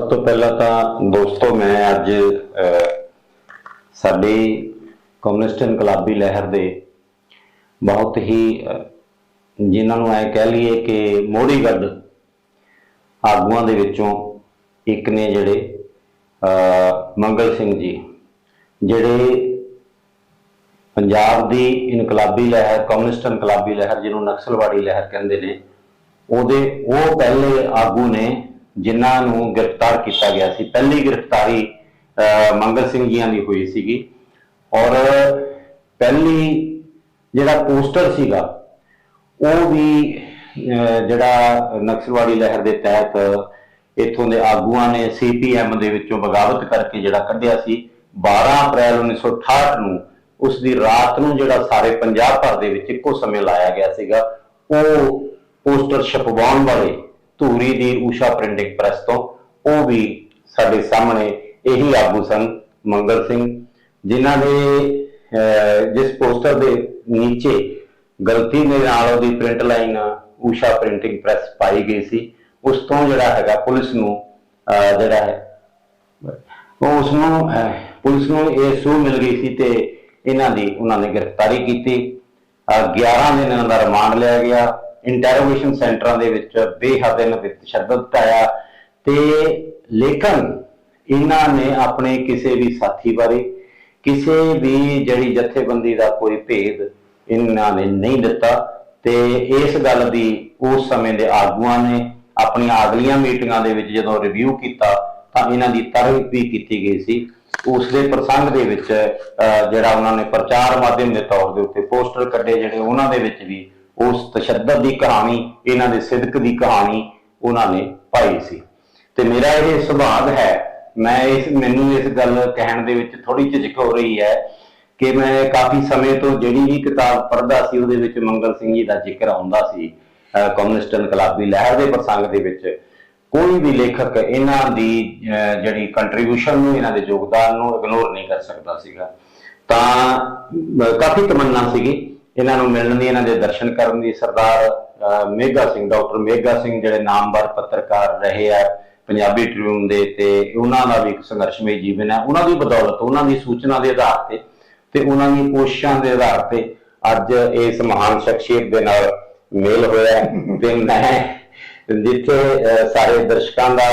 ਸਭ ਤੋਂ ਪਹਿਲਾਂ ਤਾਂ ਦੋਸਤੋ ਮੈਂ ਅੱਜ ਸਾਡੀ ਕਮਿਊਨਿਸਟ ਇਨਕਲਾਬੀ ਲਹਿਰ ਦੇ ਬਹੁਤ ਹੀ ਅਹ, ਜਿਨ੍ਹਾਂ ਨੂੰ ਐ ਕਹਿ ਲਈਏ ਕਿ ਮੋੜੀਗੱਢ ਆਗੂਆਂ ਦੇ ਵਿੱਚੋਂ ਇੱਕ ਨੇ ਜਿਹੜੇ ਮੰਗਲ ਸਿੰਘ ਜੀ ਜਿਹੜੇ ਪੰਜਾਬ ਦੀ ਇਨਕਲਾਬੀ ਲਹਿਰ ਕਮਿਊਨਿਸਟ ਇਨਕਲਾਬੀ ਲਹਿਰ ਜਿਹਨੂੰ ਨਕਸਲਵਾੜੀ ਲਹਿਰ ਕਹਿੰਦੇ ਨੇ ਉਹਦੇ ਉਹ ਪਹਿਲੇ ਆਗੂ ਨੇ ਜਿਨ੍ਹਾਂ ਨੂੰ ਗ੍ਰਿਫਤਾਰ ਕੀਤਾ ਗਿਆ ਸੀ। ਪਹਿਲੀ ਗ੍ਰਿਫਤਾਰੀ ਅਹ, ਮੰਗਲ ਸਿੰਘ ਜੀਆਂ ਦੀ ਹੋਈ ਸੀਗੀ। ਔਰ ਪਹਿਲੀ ਜਿਹੜਾ ਪੋਸਟਰ ਸੀਗਾ ਉਹ ਵੀ ਜਿਹੜਾ ਨਕਸਲਵਾੜੀ ਲਹਿਰ ਦੇ ਤਹਿਤ ਇਥੋਂ ਦੇ ਆਗੂਆਂ ਨੇ ਸੀਪੀਐਮ ਦੇ ਵਿੱਚੋਂ ਬਗਾਵਤ ਕਰਕੇ ਜਿਹੜਾ ਕੱਢਿਆ ਸੀ 12 ਅਪ੍ਰੈਲ 1968 ਨੂੰ ਉਸ ਦੀ ਰਾਤ ਨੂੰ ਜਿਹੜਾ ਸਾਰੇ ਪੰਜਾਬ ਭਰ ਦੇ ਵਿੱਚ ਇੱਕੋ ਸਮੇਂ ਲਾਇਆ ਗਿਆ ਸੀਗਾ ਉਹ ਪੋਸਟਰ ਛਪਵਾਉਣ ਵਾਲੇ ਧੂਰੀ ਦੀ ਊਸ਼ਾ ਪ੍ਰਿੰਟਿੰਗ ਪ੍ਰੈਸ ਤੋਂ ਉਹ ਵੀ ਸਾਡੇ ਸਾਹਮਣੇ ਇਹੀ ਆਗੂ ਸਨ ਮੰਗਲ ਸਿੰਘ ਜਿਨ੍ਹਾਂ ਦੇ ਜਿਸ ਪੋਸਟਰ ਦੇ ਨੀਚੇ ਗਲਤੀ ਦੇ ਨਾਲ ਉਹਦੀ print line Usha printing press ਪਾਈ ਗਈ ਸੀ ਉਸ ਤੋਂ ਜਿਹੜਾ ਹੈਗਾ ਪੁਲਿਸ ਨੂੰ ਜਿਹੜਾ ਹੈ ਉਹ ਉਸ ਨੂੰ ਪੁਲਿਸ ਨੂੰ ਇਹ ਸੂਹ ਮਿਲ ਗਈ ਸੀ ਤੇ ਇਹਨਾਂ ਦੀ ਉਹਨਾਂ ਨੇ ਗ੍ਰਿਫਤਾਰੀ ਕੀਤੀ। ਅਹ, 11 ਦਿਨਾਂ ਦਾ ਰਿਮਾਂਡ ਲਿਆ ਗਿਆ। ਇੰਟਰੋਗੇਸ਼ਨ ਸੈਂਟਰਾਂ ਦੇ ਵਿੱਚ ਬੇਹੱਦ ਇਹਨਾਂ ਤਸ਼ੱਦਦ ਪਾਇਆ ਤੇ ਲੇਕਿਨ ਇਹਨਾਂ ਨੇ ਆਪਣੇ ਕਿਸੇ ਵੀ ਸਾਥੀ ਬਾਰੇ, ਕਿਸੇ ਵੀ ਜਿਹੜੀ ਜਥੇਬੰਦੀ ਦਾ ਕੋਈ ਭੇਦ ਇਹਨਾਂ ਨੇ ਨਹੀਂ ਦਿੱਤਾ ਤੇ ਇਸ ਗੱਲ ਦੀ ਉਸ ਸਮੇਂ ਦੇ ਆਗੂਆਂ ਨੇ ਆਪਣੀਆਂ ਅਗਲੀਆਂ ਮੀਟਿੰਗਾਂ ਦੇ ਵਿੱਚ ਜਦੋਂ ਰਿਵਿਊ ਕੀਤਾ ਤਾਂ ਇਹਨਾਂ ਦੀ ਤਾਰੀਫ ਵੀ ਕੀਤੀ ਗਈ ਸੀ। ਉਸ ਦੇ ਪ੍ਰਸੰਗ ਦੇ ਵਿੱਚ ਜਿਹੜਾ ਉਹਨਾਂ ਨੇ ਪ੍ਰਚਾਰ ਮਾਧਿਅਮ ਦੇ ਤੌਰ ਦੇ ਉੱਤੇ ਪੋਸਟਰ ਕੱਢੇ ਜਿਹੜੇ ਉਹਨਾਂ ਦੇ ਵਿੱਚ ਵੀ ਉਸ ਤਸ਼ੱਦਦ ਦੀ ਕਹਾਣੀ, ਇਹਨਾਂ ਦੇ ਸਿਦਕ ਦੀ ਕਹਾਣੀ ਉਹਨਾਂ ਨੇ ਪਾਈ ਸੀ। ਤੇ ਮੇਰਾ ਇਹ ਸੁਭਾਗ ਹੈ, ਮੈਂ ਇਸ, ਮੈਨੂੰ ਇਸ ਗੱਲ ਕਹਿਣ ਦੇ ਵਿੱਚ ਥੋੜੀ ਝਿਜਕ ਹੋ ਰਹੀ ਹੈ ਕਿ ਮੈਂ ਕਾਫੀ ਸਮੇਂ ਤੋਂ ਜਿਹੜੀ ਵੀ ਕਿਤਾਬ ਪੜ੍ਹਦਾ ਸੀ, ਉਹਦੇ ਵਿੱਚ ਮੰਗਲ ਸਿੰਘ ਜੀ ਦਾ ਜ਼ਿਕਰ ਆਉਂਦਾ ਸੀ, ਅਹ ਕਮਿਊਨਿਸਟ ਇਨਕਲਾਬੀ ਲਹਿਰ ਦੇ ਪ੍ਰਸੰਗ ਦੇ ਵਿੱਚ। ਕੋਈ ਵੀ ਲੇਖਕ ਇਹਨਾਂ ਦੀ, ਅਹ ਜਿਹੜੀ ਕੰਟਰੀਬਿਊਸ਼ਨ ਨੂੰ, ਇਹਨਾਂ ਦੇ ਯੋਗਦਾਨ ਨੂੰ ਇਗਨੋਰ ਨਹੀਂ ਕਰ ਸਕਦਾ ਸੀਗਾ। ਤਾਂ ਕਾਫੀ ਤਮੰਨਾ ਸੀਗੀ। ਇਹਨਾਂ ਨੂੰ ਮਿਲਣ ਦੀ, ਇਹਨਾਂ ਦੇ ਦਰਸ਼ਨ ਕਰਨ ਦੀ ਸਰਦਾਰ, ਅਹ ਸਿੰਘ, ਡਾਕਟਰ ਮੇਘਾ ਸਿੰਘ ਜਿਹੜੇ ਨਾਮਵਰ ਪੱਤਰਕਾਰ ਰਹੇ ਆ ਪੰਜਾਬੀ ਟ੍ਰਿਬਿਊਨ ਦੇ ਤੇ ਉਹਨਾਂ ਦਾ ਵੀ ਇੱਕ ਸੰਘਰਸ਼ਮਈ ਜੀਵਨ ਹੈ। ਉਹਨਾਂ ਦੀ ਬਦੌਲਤ, ਉਹਨਾਂ ਦੀ ਸੂਚਨਾ ਦੇ ਆਧਾਰ ਤੇ ਤੇ ਉਹਨਾਂ ਦੀ ਕੋਸ਼ਿਸ਼ਾਂ ਦੇ ਆਧਾਰ ਤੇ ਅੱਜ ਇਸ ਮਹਾਨ ਸ਼ਖਸੀਅਤ ਦੇ ਨਾਲ ਮੇਲ ਹੋਇਆ ਤੇ ਮੈਂ ਜਿੱਥੇ ਸਾਰੇ ਦਰਸ਼ਕਾਂ ਦਾ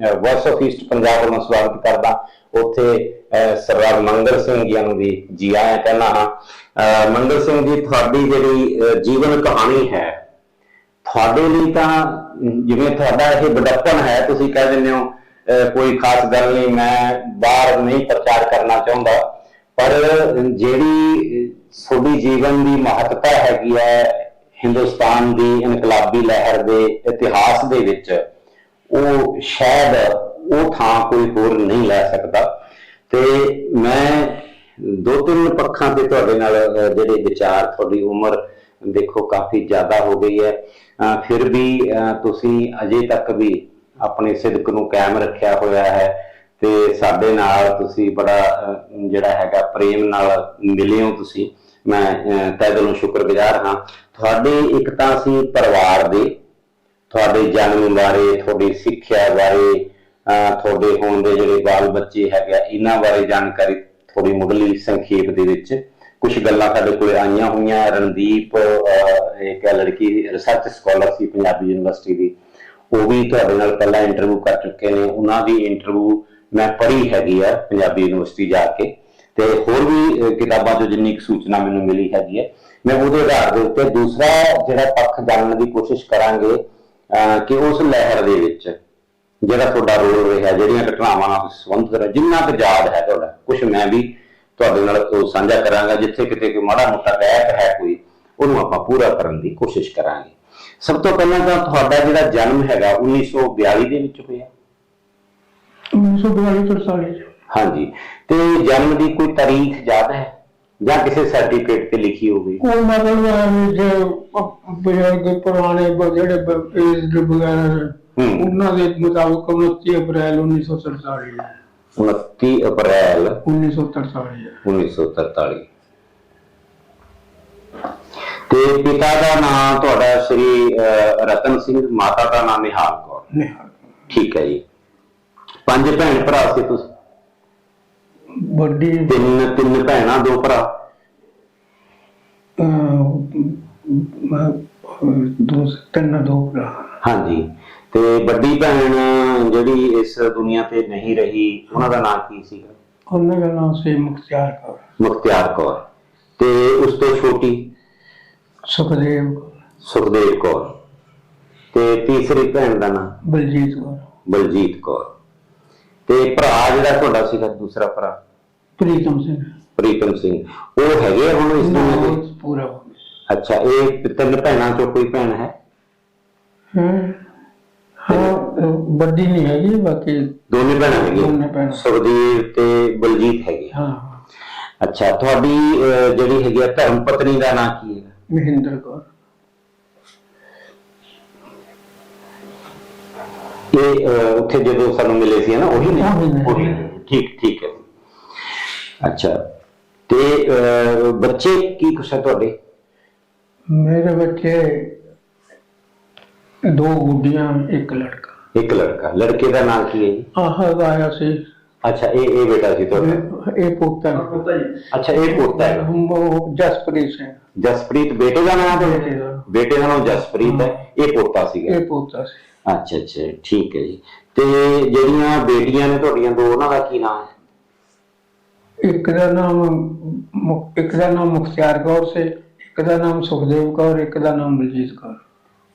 ਵਾਇਸ ਆਫ ਈਸਟ ਪੰਜਾਬ ਵੱਲੋਂ ਸਵਾਗਤ ਕਰਦਾ। ਉੱਥੇ ਸਰਦਾਰ ਮੰਗਲ ਸਿੰਘ ਜੀ ਨੂੰ ਵੀ ਜੀ ਆਇਆਂ ਕਹਿੰਦਾ ਹਾਂ। ਮੰਗਲ ਸਿੰਘ ਜੀ ਤੁਹਾਡੀ ਜਿਹੜੀ ਜੀਵਨ ਕਹਾਣੀ ਹੈ ਤੁਹਾਡੇ ਲਈ ਤਾਂ ਜਿਵੇਂ ਤੁਹਾਡਾ ਇਹ ਬੜਪਨ ਹੈ ਤੁਸੀਂ ਕਹਿ ਦਿੰਦੇ ਹੋ ਅਹ, ਕੋਈ ਖਾਸ ਗੱਲ ਨਹੀਂ ਮੈਂ ਬਾਹਰ ਨਹੀਂ ਪ੍ਰਚਾਰ ਕਰਨਾ ਚਾਹੁੰਦਾ। ਪਰ ਜਿਹੜੀ ਤੁਹਾਡੀ ਜੀਵਨ ਦੀ ਮਹੱਤਤਾ ਹੈਗੀ ਹੈ ਹਿੰਦੁਸਤਾਨ ਦੀ ਇਨਕਲਾਬੀ ਲਹਿਰ ਦੇ ਇਤਿਹਾਸ ਦੇ ਵਿੱਚ ਉਹ ਸ਼ਾਇਦ ਉਹ ਥਾਂ ਕੋਈ ਹੋਰ ਨਹੀਂ ਲੈ ਸਕਦਾ। ਤੇ ਮੈਂ ਦੋ ਤਿੰਨ ਪੱਖਾਂ ਤੇ ਤੁਹਾਡੇ ਨਾਲ ਜਿਹੜੇ ਵਿਚਾਰ ਤੁਹਾਡੀ ਉਮਰ ਦੇਖੋ ਕਾਫੀ ਜ਼ਿਆਦਾ ਹੋ ਗਈ ਹੈ। ਫਿਰ ਵੀ ਤੁਸੀਂ ਅਜੇ ਤੱਕ ਵੀ ਆਪਣੇ ਸਿਦਕ ਨੂੰ ਕਾਇਮ ਰੱਖਿਆ ਹੋਇਆ ਹੈ ਤੇ ਸਾਡੇ ਨਾਲ ਤੁਸੀਂ ਬੜਾ ਜਿਹੜਾ ਹੈਗਾ ਪ੍ਰੇਮ ਨਾਲ ਮਿਲੇ ਹੋ ਤੁਸੀਂ। ਮੈਂ ਅਹ, ਤਹਿ ਦਿਲੋਂ ਸ਼ੁਕਰਗੁਜ਼ਾਰ ਹਾਂ। ਤੁਹਾਡੇ ਇੱਕ ਤਾਂ ਅਸੀਂ ਪਰਿਵਾਰ ਦੇ ਤੁਹਾਡੇ ਜਨਮ ਬਾਰੇ, ਤੁਹਾਡੀ ਸਿੱਖਿਆ ਬਾਰੇ ਤੁਹਾਡੇ ਹੋਣ ਦੇ ਜਿਹੜੇ ਬਾਲ ਬੱਚੇ ਹੈਗੇ ਇਹਨਾਂ ਬਾਰੇ ਜਾਣਕਾਰੀ ਥੋੜੀ ਮੁੱਢਲੀ ਸੰਖੇਪ ਦੇ ਵਿੱਚ ਕੁਝ ਗੱਲਾਂ ਸਾਡੇ ਕੋਲ ਆਈਆਂ ਹੋਈਆਂ। ਰਣਦੀਪ ਇੱਕ ਲੜਕੀ ਰਿਸਰਚ ਸਕਾਲਰ ਸੀ ਪੰਜਾਬੀ ਯੂਨੀਵਰਸਿਟੀ ਦੀ। ਉਹ ਵੀ ਤੁਹਾਡੇ ਨਾਲ ਪਹਿਲਾਂ ਇੰਟਰਵਿਊ ਕਰ ਚੁੱਕੇ ਨੇ। ਉਹਨਾਂ ਦੀ ਇੰਟਰਵਿਊ ਮੈਂ ਪੜ੍ਹੀ ਹੈਗੀ ਆ ਪੰਜਾਬੀ ਯੂਨੀਵਰਸਿਟੀ ਜਾ ਕੇ। ਤੇ ਹੋਰ ਵੀ ਕਿਤਾਬਾਂ ਤੋਂ ਜਿੰਨੀ ਕੁ ਸੂਚਨਾ ਮੈਨੂੰ ਮਿਲੀ ਹੈਗੀ ਹੈ ਮੈਂ ਉਹਦੇ ਆਧਾਰ ਦੇ ਉੱਤੇ ਦੂਸਰਾ ਜਿਹੜਾ ਪੱਖ ਜਾਣਨ ਦੀ ਕੋਸ਼ਿਸ਼ ਕਰਾਂਗੇ ਕਿ ਉਸ ਲਹਿਰ ਦੇ ਵਿੱਚ ਜਿਹੜਾ ਤੁਹਾਡਾ ਰੋਲ ਰਿਹਾ ਜਿਹੜੀਆਂ ਘਟਨਾਵਾਂ ਨਾਲ ਸੰਬੰਧਿਤ ਜਿੰਨਾ ਕੁ ਯਾਦ ਹੈ ਤੁਹਾਡਾ ਕੁਝ ਮੈਂ ਵੀ ਤੁਹਾਡੇ ਨਾਲ ਉਹ ਸਾਂਝਾ ਕਰਾਂਗਾ ਜਿੱਥੇ ਕਿਤੇ ਕੋਈ ਮਾੜਾ ਮੋਟਾ ਗੈਪ ਹੈ ਕੋਈ ਉਹਨੂੰ ਆਪਾਂ ਪੂਰਾ ਕਰਨ ਦੀ ਕੋਸ਼ਿਸ਼ ਕਰਾਂਗੇ। ਸਭ ਤੋਂ ਪਹਿਲਾਂ ਤਾਂ ਤੁਹਾਡਾ ਜਿਹੜਾ ਜਨਮ ਹੈਗਾ 1942 ਦੇ ਵਿੱਚ ਹੋਇਆ। 1942 43 ਚ। ਹਾਂਜੀ ਤੇ ਜਨਮ ਦੀ ਕੋਈ ਤਾਰੀਖ ਯਾਦ ਹੈ? ਜਾਂ ਕਿਸੇ ਸਰਟੀਫਿਕੇਟ ਤੇ ਲਿਖੀ ਹੋਵੇ। ਕੋਈ ਮਤਲਬ ਹੈ ਜੇ ਬਜ਼ੁਰਗ ਪੁਰਾਣੇ ਬ- ਜਿਹੜੇ ਏਜ ਵਗੈਰਾ ਹੂੰ। ਉਹਨਾਂ ਦੇ ਮੁਤਾਬਕ 29 ਅਪ੍ਰੈਲ 1943 ਹੈ। 29 ਅਪ੍ਰੈਲ 1943 ਹੈ। 1943 ਤੇ ਪਿਤਾ ਦਾ ਨਾਮ ਤੁਹਾਡਾ ਸ੍ਰੀ ਅਹ, ਰਤਨ ਸਿੰਘ ਮਾਤਾ ਦਾ ਨਾਮ ਨਿਹਾਲ ਕੌਰ। ਨਿਹਾਲ ਠੀਕ ਹੈ ਜੀ। ਪੰਜ ਭੈਣ ਭਰਾ ਸੀ ਤੁਸੀਂ? ਵੱਡੀ ਤਿੰਨ ਤਿੰਨ ਭੈਣਾਂ ਦੋ ਭਰਾ। ਦੋ ਤਿੰਨ ਦੋ ਭਰਾ। ਹਾਂਜੀ। ਤੇ ਵੱਡੀ ਭੈਣ ਜਿਹੜੀ ਇਸ ਦੁਨੀਆ ਤੇ ਨਹੀਂ ਰਹੀ ਉਹਨਾਂ ਦਾ ਨਾਮ ਕੀ ਸੀਗਾ? ਉਹਨਾਂ ਦਾ ਨਾਮ ਸੀ ਮੁਖਤਿਆਰ ਕੌਰ। ਮੁਖਤਿਆਰ ਕੌਰ। ਤੇ ਉਸ ਤੋਂ ਛੋਟੀ? ਸੁਖਦੇਵ ਸੁਖਦੇਵ ਕੌਰ। ਤੇ ਤੀਸਰੀ ਭੈਣ ਦਾ ਨਾਮ ਬਲਜੀਤ ਕੌਰ। ਬਲਜੀਤ ਕੌਰ। ਤੇ ਭਰਾ ਜਿਹੜਾ ਤੁਹਾਡਾ ਸੀਗਾ ਦੂਸਰਾ ਭਰਾ? ਪ੍ਰੀਤਮ ਸਿੰਘ। ਪ੍ਰੀਤਮ ਸਿੰਘ। ਉਹ ਹੈਗੇ ਆ ਹੁਣ ਇਸ ਦੁਨੀਆ ਤੇ ਨਾਮ ਪੂਰਾ। ਹੋ ਗਿਆ ਅੱਛਾ ਇਹ ਤਿੰਨ ਭੈਣਾਂ ਚੋਂ ਕੋਈ ਭੈਣ ਹੈ? ਹੈਂ? ਹਾਂ ਅਹ, ਵੱਡੀ ਨਹੀਂ ਹੈਗੀ ਬਾਕੀ ਦੋਨੇ ਭੈਣਾਂ ਦੋਨੇ ਹੈਗੀਆਂ ਭੈਣਾਂ। ਸੁਖਦੇਵ ਤੇ ਬਲਜੀਤ ਹੈਗੇ। ਹਾਂ। ਅੱਛਾ ਤੁਹਾਡੀ ਅਹ, ਜਿਹੜੀ ਹੈਗੀ ਆ ਧਰਮ ਪਤਨੀ ਦਾ ਨਾਂ ਕੀ ਹੈ? ਮਹਿੰਦਰ ਕੌਰ। ਇਹ ਅਹ, ਉੱਥੇ ਜਦੋਂ ਸਾਨੂੰ ਮਿਲੇ ਸੀ ਨਾ ਉਹੀ ਨੇ? ਉਹੀ ਨੇ। ਉਹੀ ਨੇ। ਠੀਕ ਠੀਕ ਹੈ ਅੱਛਾ। ਤੇ ਅਹ, ਬੱਚੇ ਕੀ ਕੁਛ ਹੈ ਤੁਹਾਡੇ? ਮੇਰੇ ਬੱਚੇ ਦੋ ਗੁੱਡੀਆਂ ਇੱਕ ਲੜਕਾ। ਇੱਕ ਲੜਕਾ। ਲੜਕੇ ਦਾ ਨਾਮ ਕੀ ਹੈ ਜੀ? ਆਹ ਆਇਆ ਸੀ। ਅੱਛਾ ਇਹ ਇਹ ਬੇਟਾ ਸੀ ਤੁਹਾਡਾ? ਇਹ ਇਹ ਪੋਤਾ ਅੱਛਾ ਇਹ ਪੋਤਾ ਹੈ। ਉਹ ਜਸਪ੍ਰੀਤ ਸਿੰਘ। ਜਸਪ੍ਰੀਤ ਬੇਟੇ ਦਾ ਨਾਮ ਹੈ ਬੇਟੇ ਦਾ। ਬੇਟੇ ਦਾ ਨਾਮ ਜਸਪ੍ਰੀਤ ਹੈ। ਇਹ ਪੋਤਾ ਸੀਗਾ। ਇਹ ਪੋਤਾ ਸੀ। ਅੱਛਾ ਅੱਛਾ ਠੀਕ ਹੈ ਜੀ। ਤੇ ਜਿਹੜੀਆਂ ਬੇਟੀਆਂ ਨੇ ਤੁਹਾਡੀਆਂ ਦੋ ਉਹਨਾਂ ਦਾ ਕੀ ਨਾਮ ਹੈ? ਇੱਕ ਦਾ ਨਾਮ ਮੁਖ- ਇੱਕ ਦਾ ਨਾਮ ਮੁਖਤਿਆਰ ਕੌਰ ਸੀ ਇੱਕ ਦਾ ਨਾਮ ਸੁਖਦੇਵ ਕੌਰ ਇੱਕ ਦਾ ਨਾਮ ਬਲਜੀਤ ਕੌਰ।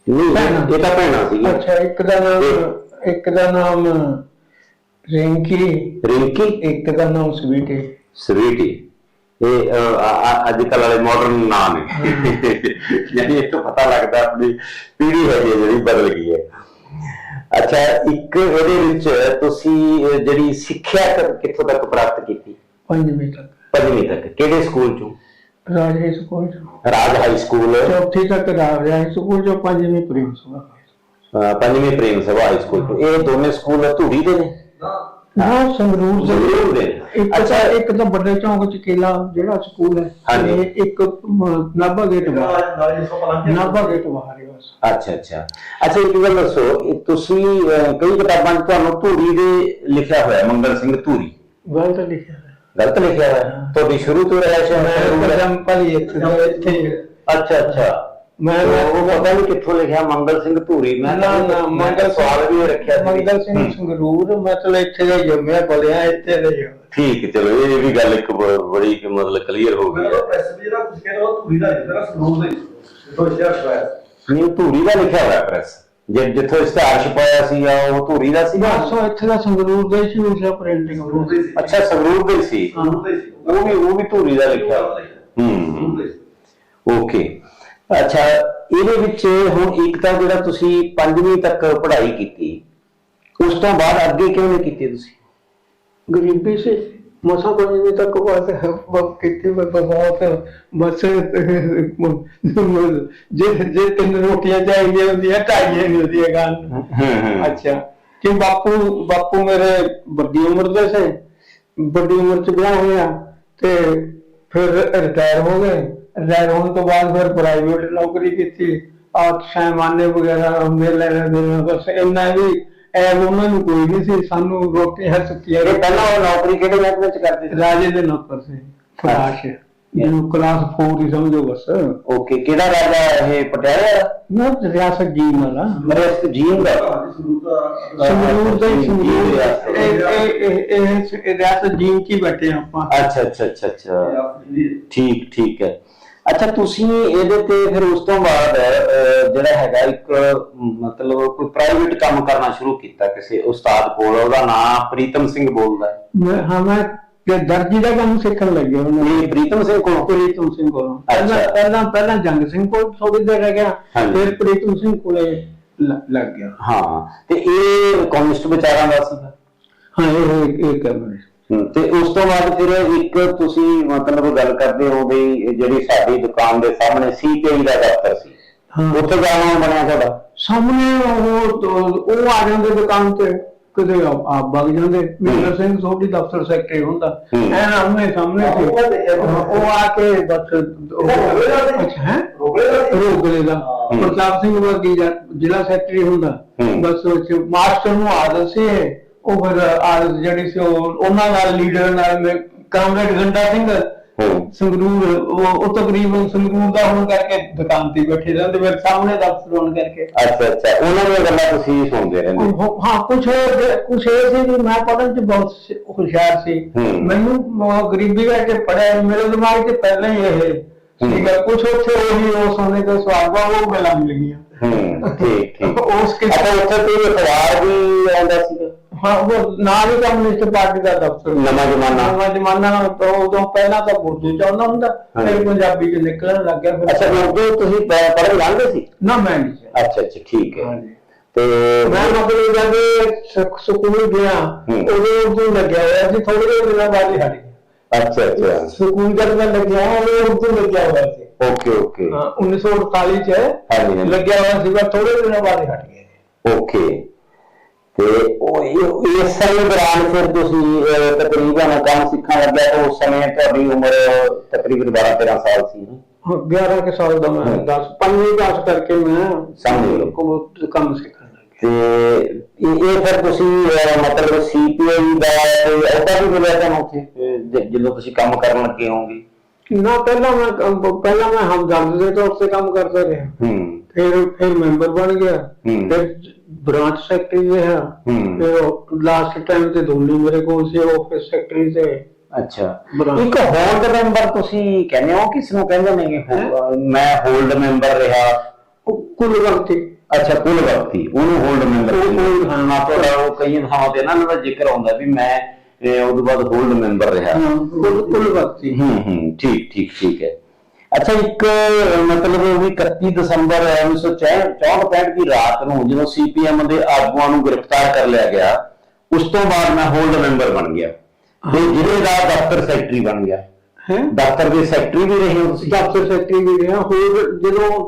ਨਹੀਂ। ਇਹ ਤਾਂ ਭੈਣਾਂ ਸੀ ਅੱਛਾ ਇੱਕ ਦਾ ਨਾਮ ਇੱਕ ਦਾ ਨਾਮ ਰਿੰਕੀ ਰਿੰਕੀ? ਇੱਕ ਦਾ ਨਾਮ ਸਵੀਟੀ। ਸਵੀਟੀ। ਇਹ ਅਹ, ਆ- ਆ- ਅੱਜ ਕੱਲ ਵਾਲੇ ਮਾਡਰਨ ਨਾਮ ਨੇ। ਯਾਨੀ ਇਹ ਤੋਂ ਪਤਾ ਲੱਗਦਾ ਆਪਣੀ ਪੀੜ੍ਹੀ ਹੈਗੀ ਹੈ ਜਿਹੜੀ ਬਦਲ ਗਈ ਹੈ। ਅੱਛਾ ਇੱਕ ਇਹਦੇ ਵਿੱਚ ਤੁਸੀਂ ਜਿਹੜੀ ਸਿੱਖਿਆ ਕਿੱਥੋਂ ਤੱਕ ਪ੍ਰਾਪਤ ਕੀਤੀ? ਪੰਜਵੀਂ ਤੱਕ। ਪੰਜਵੀਂ ਤੱਕ। ਕਿਹੜੇ ਸਕੂਲ ਚੋਂ? ਰਾਜੇ ਸਕੂਲ ਚ। Raj high school. ਚੌਥੀ ਤੱਕ ਰਾਜੇ ਸਕੂਲ ਚ ਪੰਜਵੀਂ ਪ੍ਰੇਮ ਸਭਾ। ਪੰਜਵੀਂ ਪ੍ਰੇਮ ਸਭਾ ਹਾਈ ਸਕੂਲ ਤੋਂ ਇਹ ਦੋਨੇ ਸਕੂਲ ਧੂਰੀ ਦੇ ਨੇ। ਨਾ ਸੰਗਰੂਰ ਦੇ। ਇੱਕ ਤਾਂ ਇੱਕ ਤਾਂ ਵੱਡੇ ਚੌਂਕ ਚ ਕਿਲਾ ਜਿਹੜਾ ਸਕੂਲ ਹੈ ਹਾਂਜੀ। ਤੇ ਇੱਕ ਮ- ਨਾਭਾ ਗੇਟ ਬਾਹਰ ਨਾਭਾ ਗੇਟ ਬਾਹਰ ਹੈ ਬਸ। ਅੱਛਾ ਅੱਛਾ। ਅੱਛਾ ਇੱਕ ਗੱਲ ਦੱਸੋ ਇਹ ਤੁਸੀਂ ਅਹ, ਕਈ ਕਿਤਾਬਾਂ 'ਚ ਤੁਹਾਨੂੰ ਧੂਰੀ ਦੇ ਲਿਖਿਆ ਹੋਇਆ ਮੰਗਲ ਸਿੰਘ ਧੂਰੀ। ਗਲਤ ਲਿਖਿਆ ਹੈ ਗਲਤ ਲਿਖਿਆ ਹੋਇਆ? ਤੁਹਾਡੀ ਸ਼ੁਰੂ ਤੋਂ ਰਹਿ ਮੈਂ ਸ਼ਾਇਦ ਕਦਮ ਭਲੀ ਇੱਥੇ ਇੱਥੇ। ਅੱਛਾ ਅੱਛਾ। ਮੈਂ ਉਹ ਪਤਾ ਨਹੀਂ ਕਿੱਥੋਂ ਲਿਖਿਆ ਮੰਗਲ ਸਿੰਘ ਧੂਰੀ। ਮੈਂ ਨਾ ਨਾ ਮੰਗਲ ਸਵਾਲ ਵੀ ਰੱਖਿਆ ਸੀ। ਮੰਗਲ ਸਿੰਘ। ਸੰਗਰੂਰ ਮਤਲਬ ਇੱਥੇ ਦਾ ਜੰਮਿਆ ਪਲਿਆ ਇੱਥੇ ਦਾ। ਠੀਕ ਚਲੋ ਇਹ ਵੀ ਗੱਲ ਇੱਕ ਬੜੀ ਕਿ ਮਤਲਬ ਕਲੀਅਰ ਹੋ ਗਈ ਹੈ। ਨਹੀਂ ਧੂਰੀ ਦਾ ਲਿਖਿਆ ਹੋਇਆ ਪ੍ਰੈਸ ਜੇ ਜਿੱਥੋਂ ਇਸ਼ਤਿਹਾਰ ਛਪਾਇਆ ਸੀ ਉਹ ਧੂਰੀ ਦਾ ਸੀ। ਬਸ ਉਹ ਇੱਥੇ ਦਾ ਸੰਗਰੂਰ ਦਾ ਹੀ ਸੀ ਉਸ ਦਾ ਪ੍ਰਿੰਟਿੰਗ ਅੱਛਾ ਸੰਗਰੂਰ ਦੇ ਸੀ। ਉਹ ਵੀ ਉਹ ਵੀ ਧੂਰੀ ਦਾ ਲਿਖਿਆ ਹੋਇਆ। ਹੂੰ। ਓਕੇ। ਅੱਛਾ ਇਹਦੇ ਵਿੱਚ ਹੁਣ ਇੱਕ ਤਾਂ ਜਿਹੜਾ ਤੁਸੀਂ ਪੰਜਵੀਂ ਤੱਕ ਪੜ੍ਹਾਈ ਕੀਤੀ ਉਸ ਤੋਂ ਬਾਅਦ ਅੱਗੇ ਕਿਉਂ ਨਹੀਂ ਕੀਤੀ ਤੁਸੀਂ? ਗਰੀਬੀ ਸੀ। ਮਸਾ ਪੰਜਵੀਂ ਤੱਕ ਬਾਤ ਕੀਤੀ ਮੈਂ ਬਹੁਤ ਬਸ ਜੇ ਜੇ ਤਿੰਨ ਰੋਟੀਆਂ ਚਾਹੀਦੀਆਂ ਹੁੰਦੀਆਂ ਢਾਈਆਂ ਨਹੀਂ ਹੁੰਦੀਆਂ ਗਾਂ ਅੱਛਾ। ਕਿ ਬਾਪੂ ਬਾਪੂ ਮੇਰੇ ਵੱਡੀ ਉਮਰ ਦੇ ਸੀ। ਵੱਡੀ ਉਮਰ ਚ ਵਿਆਹ ਹੋਇਆ ਤੇ ਫਿਰ ਰਿਟਾਇਰ ਹੋ ਗਏ। ਰਿਟਾਇਰ ਹੋਣ ਤੋਂ ਬਾਅਦ ਫਿਰ ਪ੍ਰਾਈਵੇਟ ਨੌਕਰੀ ਕੀਤੀ। ਆਹ ਸ਼ੈਮਾਨੇ ਵਗੈਰਾ ਮੇਲੇ ਦੇ ਬਸ ਇੰਨਾ ਵੀ ਐ ਉਹਨਾਂ ਨੂੰ ਕੋਈ ਨਹੀਂ ਸੀ। ਸਾਨੂੰ ਰੋਟੀਆਂ ਸੁੱਕੀਆਂ ਇਹ ਪਹਿਲਾਂ ਉਹ ਨੌਕਰੀ ਕਿਹੜੇ ਮਹਿਕਮੇ ਚ ਕਰਦੇ ਸੀ? ਰਾਜੇ ਦੇ ਨੌਕਰ ਸੀ। ਫਰਾਸ਼। ਇਹਨੂੰ ਕਲਾਸ 4 ਹੀ ਸਮਝੋ ਬਸ। ਓਕੇ ਕਿਹੜਾ ਰਾਜਾ ਇਹ ਪਟਿਆਲਾ ਦਾ ਨਾ ਰਿਆਸਤ ਜੀ ਵਾਲਾ। ਮਰੇ ਜੀਨ ਦਾ? ਸੰਗਰੂਰ ਦਾ ਹੀ ਜੀ ਸੰਗਰੂਰ। ਰਿਆਸਤ। ਇਹ ਇਹ ਇਹ ਇਹ- ਇਹ ਰਿਆਸਤ ਚ ਹੀ ਬੈਠੇ ਹਾਂ ਆਪਾਂ। ਅੱਛਾ ਅੱਛਾ ਅੱਛਾ ਅੱਛਾ। ਠੀਕ ਠੀਕ ਹੈ। ਅੱਛਾ ਤੁਸੀਂ ਇਹਦੇ ਤੇ ਫਿਰ ਉਸ ਤੋਂ ਬਾਅਦ ਅਹ, ਜਿਹੜਾ ਹੈਗਾ ਇੱਕ ਮਤਲਬ ਕੋਈ ਪ੍ਰਾਈਵੇਟ ਕੰਮ ਕਰਨਾ ਸ਼ੁਰੂ ਕੀਤਾ ਕਿਸੇ ਉਸਤਾਦ ਕੋਲ ਉਹਦਾ ਨਾਮ ਪ੍ਰੀਤਮ ਸਿੰਘ ਬੋਲਦਾ ਹੈ। ਮੈਂ ਹਾਂ ਮੈਂ ਤੇ ਦਰਜੀ ਦਾ ਕੰਮ ਸਿੱਖਣ ਲੱਗਿਆ ਉਹਨਾਂ। ਇਹ ਪ੍ਰੀਤਮ ਸਿੰਘ ਕੋਲ। ਪ੍ਰੀਤਮ ਸਿੰਘ ਕੋਲੋਂ। ਪਹਿਲਾਂ ਅੱਛਾ। ਪਹਿਲਾਂ ਪਹਿਲਾਂ ਜੰਗ ਸਿੰਘ ਕੋਲ ਥੋੜੀ ਦੇਰ ਰਹਿ ਗਿਆ ਹਾਂਜੀ। ਫਿਰ ਪ੍ਰੀਤਮ ਸਿੰਘ ਕੋਲੇ ਲ- ਲੱਗ ਗਿਆ। ਹਾਂ ਤੇ ਇਹ ਕਮਿਊਨਿਸਟ ਵਿਚਾਰਾਂ ਦਾ ਸੀਗਾ? ਹਾਂ ਇਹ ਇਹ ਕੰਮ ਹੈ ਹਮ, ਤੇ ਉਸ ਤੋਂ ਬਾਅਦ ਫਿਰ ਇੱਕ ਤੁਸੀਂ ਮਤਲਬ ਗੱਲ ਕਰਦੇ ਹੋ ਵੀ ਜਿਹੜੀ ਸਾਡੀ ਦੁਕਾਨ ਦੇ ਸਾਹਮਣੇ ਸੀਪੀਆਈ ਦਾ ਦਫ਼ਤਰ ਸੀ। ਉੱਥੇ ਜਾਣਾ ਬਣਿਆ ਤੁਹਾਡਾ? ਸਾਹਮਣੇ ਉਹ ਉਹ ਆ ਜਾਂਦੇ ਦੁਕਾਨ ਤੇ ਕਦੇ ਆਪ ਵਗ ਜਾਂਦੇ। ਮਹਿੰਦਰ ਸਿੰਘ ਸੋਢੀ ਦਫ਼ਤਰ ਸੈਕਟਰੀ ਹੁੰਦਾ। ਐਨ ਆਮਨੇ ਸਾਹਮਣੇ ਸੀ। ਉਹ ਆ ਕੇ ਬਸ ਉਹ- ਅੱਛਾ ਹੈ? ਰੋਗਲੇ ਦਾ। ਪ੍ਰਤਾਪ ਸਿੰਘ ਵਰਗੀ ਜ਼ਿਲ੍ਹਾ ਸੈਕਟਰੀ ਹੁੰਦਾ। ਬਸ ਮਾਸਟਰ ਨੂੰ ਆਦਤ ਸੀ ਉਹ ਫਿਰ ਆ ਜਿਹੜੀ ਸੀ ਉਹ ਉਹਨਾਂ ਨਾਲ ਲੀਡਰ ਨਾਲ ਕਾਮਰੇਡ ਗੰਡਾ ਸਿੰਘ ਹੂੰ। ਸੰਗਰੂਰ ਉਹ ਤਕਰੀਬਨ ਸੰਗਰੂਰ ਦਾ ਹੋਣ ਕਰਕੇ ਦੁਕਾਨ ਤੇ ਹੀ ਬੈਠੇ ਰਹਿੰਦੇ ਮੇਰੇ ਸਾਹਮਣੇ ਦਫ਼ਤਰ ਹੋਣ ਕਰਕੇ। ਅੱਛਾ ਅੱਛਾ। ਉਹਨਾਂ ਦੀਆਂ ਗੱਲਾਂ ਤੁਸੀਂ ਸੁਣਦੇ ਰਹਿੰਦੇ। ਹਾਂ ਕੁਛ ਕੁਛ ਇਹ ਸੀ ਕਿ ਮੈਂ ਪੜ੍ਹਨ ਚ ਬਹੁਤ ਸ਼- ਹੁਸ਼ਿਆਰ ਸੀ। ਹੂੰ। ਮੈਨੂੰ ਗਰੀਬੀ ਕਰਕੇ ਪੜਿਆ ਮੇਰੇ ਦਿਮਾਗ 'ਚ ਪਹਿਲਾਂ ਹੀ ਇਹ ਸੀਗਾ ਕੁਛ ਉੱਥੇ ਉਹੀ ਉਹ ਸੋਨੇ ਦੇ ਸਵਾਦ ਉਹ ਗੱਲਾਂ ਮਿਲ ਗਈਆਂ ਹੂੰ ਠੀਕ ਠੀਕ। ਉਸ ਕੇ ਅੱਛਾ ਉੱਥੇ ਕੋਈ ਅਖਬਾਰ ਵੀ ਆਉਂਦਾ ਸੀਗਾ ਹਾਂ ਉਹ ਨਾਲ ਹੀ ਕਮਿਊਨਿਸਟ ਪਾਰਟੀ ਦਾ ਦਫ਼ਤਰ ਨਵਾਂ ਜ਼ਮਾਨਾ। ਨਵਾਂ ਜ਼ਮਾਨਾ ਤੋਂ ਉਦੋਂ ਪਹਿਲਾਂ ਤਾਂ ਉਰਦੂ ਚ ਆਉਂਦਾ ਹੁੰਦਾ ਹਾਂਜੀ। ਫਿਰ ਪੰਜਾਬੀ ਚ ਨਿਕਲਣ ਲੱਗ ਗਿਆ ਫਿਰ ਅੱਛਾ ਉਰਦੂ ਤੁਸੀਂ ਪ- ਪੜ੍ਹਨ ਜਾਂਦੇ ਸੀ ਨਾ ਮੈਂ ਨਹੀਂ ਸੀ। ਅੱਛਾ ਅੱਛਾ ਠੀਕ ਹੈ ਹਾਂਜੀ ਤੇ ਮੈਂ ਮਤਲਬ ਜਦ ਸ- ਸਕੂਲ ਗਿਆ ਹੂੰ। ਉਦੋਂ ਉਰਦੂ ਲੱਗਿਆ ਹੋਇਆ ਸੀ ਥੋੜੇ ਜਿਹੇ ਦਿਨਾਂ ਬਾਅਦ ਹੀ ਹਟ ਅੱਛਾ ਅੱਛਾ ਸਕੂਲ ਜਦ ਮੈਂ ਲੱਗਿਆ ਉਦੋਂ ਉਰਦੂ ਲੱਗਿਆ ਹੋਇਆ ਸੀ ਓਕੇ ਓਕੇ ਹਾਂ 1948 ਚ। ਲੱਗਿਆ ਹੋਇਆ ਸੀ ਥੋੜੇ ਦਿਨਾਂ ਬਾਅਦ ਹੀ ਹਟ ਗਿਆ ਓਕੇ ਤੇ ਉਹ ਇਹ- ਇਸ ਸਮੇਂ ਦੌਰਾਨ ਫਿਰ ਤੁਸੀਂ ਅਹ, ਤਕਰੀਬਨ ਕੰਮ ਸਿੱਖਣ ਲੱਗਿਆ ਤਾਂ ਉਸ ਸਮੇਂ ਤੁਹਾਡੀ ਉਮਰ ਤਕਰੀਬਨ 12 13 ਸਾਲ ਸੀ ਨਾ ਹਾਂ, 11 ਕੇ ਸਾਲ ਦਾ ਮੈਂ ਹੂੰ। 10 ਪੰਜਵੀਂ ਪਾਸ ਕਰਕੇ ਮੈਂ ਸਮਝ ਲਓ। ਕੰਮ ਸਿੱਖਣ ਲੱਗ ਗਿਆ ਤੇ ਇਹ ਇਹ ਫਿਰ ਤੁਸੀਂ ਅਹ, ਮਤਲਬ ਸੀਪੀਆਈ ਦਾ ਕੋਈ ਅਹੁਦਾ ਵੀ ਮਿਲਿਆ ਤੁਹਾਨੂੰ ਉੱਥੇ ਅਹ, ਜ- ਜਦੋਂ ਤੁਸੀਂ ਕੰਮ ਕਰਨ ਲੱਗੇ ਹੋਵੋਗੇ ਨਾ ਪਹਿਲਾਂ ਮੈਂ ਕੰਮ- ਪਹਿਲਾਂ ਮੈਂ ਹਮਦਰਦ ਦੇ ਤੌਰ ਤੇ ਕੰਮ ਕਰਦਾ ਰਿਹਾ ਹੂੰ ਫਿਰ ਫਿਰ ਮੈਂਬਰ ਬਣ ਗਿਆ ਹੂੰ। ਫਿਰ ਬ੍ਰਾਂਚ ਸੈਕਟਰੀ ਰਿਹਾ। ਹੂੰ। ਫਿਰ ਲਾਸਟ ਟਾਈਮ ਤੇ ਦੋਨੇ ਮੇਰੇ ਕੋਲ ਸੀ ਆਫਿਸ ਸੈਕਟਰੀ ਤੇ। ਅੱਛਾ। ਬਣਾ- ਇੱਕ ਹੋਲਡ ਮੈਂਬਰ ਤੁਸੀਂ ਕਹਿੰਦੇ ਹੋ ਕਿਸ ਨੂੰ ਕਹਿੰਦੇ ਨੇਗੇ ਹੋ- ਮੈਂ ਹੋਲਡ ਮੈਂਬਰ ਰਿਹਾ। ਉਹ ਕੁੱਲ ਵਕਤੀ ਅੱਛਾ ਕੁੱਲ ਵਕਤੀ ਉਹਨੂੰ ਹੋਲਡ ਮੈਂਬਰ ਉਹ- ਉਹ- ਹਾਂ। ਨਾ ਤੁਹਾਡਾ ਉਹ ਕਈ ਥਾਵਾਂ ਤੇ ਨਾ ਇਹਨਾਂ ਦਾ ਜ਼ਿਕਰ ਆਉਂਦਾ ਵੀ ਮੈਂ ਇਹ, ਉਹਦੇ ਬਾਅਦ ਹੋਲਡ ਮੈਂਬਰ ਰਿਹਾ। ਹਾਂ ਕੁੱਲ ਕੁੱਲ ਵਕਤੀ ਹੂੰ ਹੂੰ। ਠੀਕ ਠੀਕ ਠੀਕ ਹੈ। ਅੱਛਾ ਇੱਕ ਮਤਲਬ ਵੀ 31 ਦਸੰਬਰ 1964 ਦੀ ਰਾਤ ਨੂੰ ਜਦੋਂ ਸੀਪੀਐਮ ਦੇ ਆਗੂਆਂ ਨੂੰ ਗ੍ਰਿਫਤਾਰ ਕਰ ਲਿਆ ਗਿਆ ਉਸ ਤੋਂ ਬਾਅਦ ਮੈਂ ਹੋਲਡ ਮੈਂਬਰ ਬਣ ਗਿਆ। ਤੇ ਜ਼ਿਲ੍ਹੇ ਦਾ ਦਫ਼ਤਰ ਸੈਕਟਰੀ ਬਣ ਗਿਆ। ਹੈ? ਦਫ਼ਤਰ ਦੇ ਸੈਕਟਰੀ ਵੀ ਰਹੇ ਹੋ ਤੁਸੀਂ? ਦਫ਼ਤਰ ਸੈਕਟਰੀ ਵੀ ਰਿਹਾ ਹੋਰ ਜਦੋਂ